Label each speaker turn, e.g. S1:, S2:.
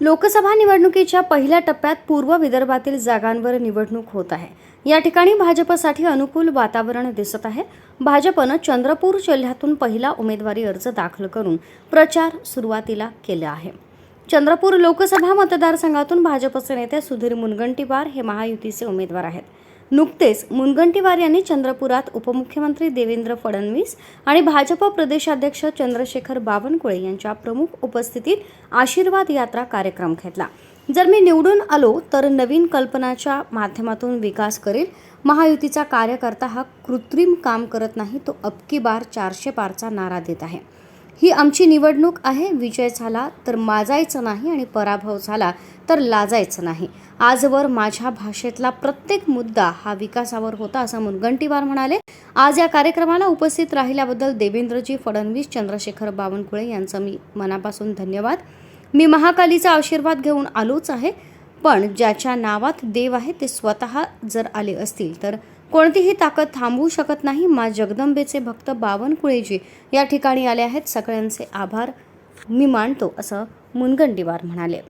S1: लोकसभा निवडणुकीच्या पहिल्या टप्प्यात पूर्व विदर्भातील जागांवर निवडणूक होत आहे. या ठिकाणी भाजपसाठी अनुकूल वातावरण दिसत आहे. भाजपनं चंद्रपूर जिल्ह्यातून पहिला उमेदवारी अर्ज दाखल करून प्रचार सुरुवातीला केला आहे. चंद्रपूर लोकसभा मतदारसंघातून भाजपचे नेते सुधीर मुनगंटीवार हे महायुतीचे उमेदवार आहेत. नुकतेच मुनगंटीवार यांनी चंद्रपुरात उपमुख्यमंत्री देवेंद्र फडणवीस आणि भाजप प्रदेशाध्यक्ष चंद्रशेखर बावनकुळे यांच्या प्रमुख उपस्थितीत आशीर्वाद यात्रा कार्यक्रम घेतला. जर मी निवडून आलो तर नवीन कल्पनाच्या माध्यमातून विकास करेल. महायुतीचा कार्यकर्ता हा कृत्रिम काम करत नाही तो अबकी बार चारशे पारचा नारा देत आहे. ही आमची निवडणूक आहे. विजय झाला तर माजायचं नाही आणि पराभव झाला तर लाजायचं नाही. आजवर माझ्या भाषेतला प्रत्येक मुद्दा हा विकासावर होता असं मुनगंटीवार म्हणाले. आज या कार्यक्रमाला उपस्थित राहिल्याबद्दल देवेंद्रजी फडणवीस चंद्रशेखर बावनकुळे यांचं मी मनापासून धन्यवाद. मी महाकालीचा आशीर्वाद घेऊन आलोच आहे. पण ज्याच्या नावात देव आहे ते स्वतः जर आले असतील तर कोणतीही ताकद थांबवू शकत नाही मा जगदंबेचे भक्त बावनकुळेजी. या ठिकाणी आले आहेत. सगळ्यांचे आभार. मी मानतो असं मुनगंटीवार म्हणाले.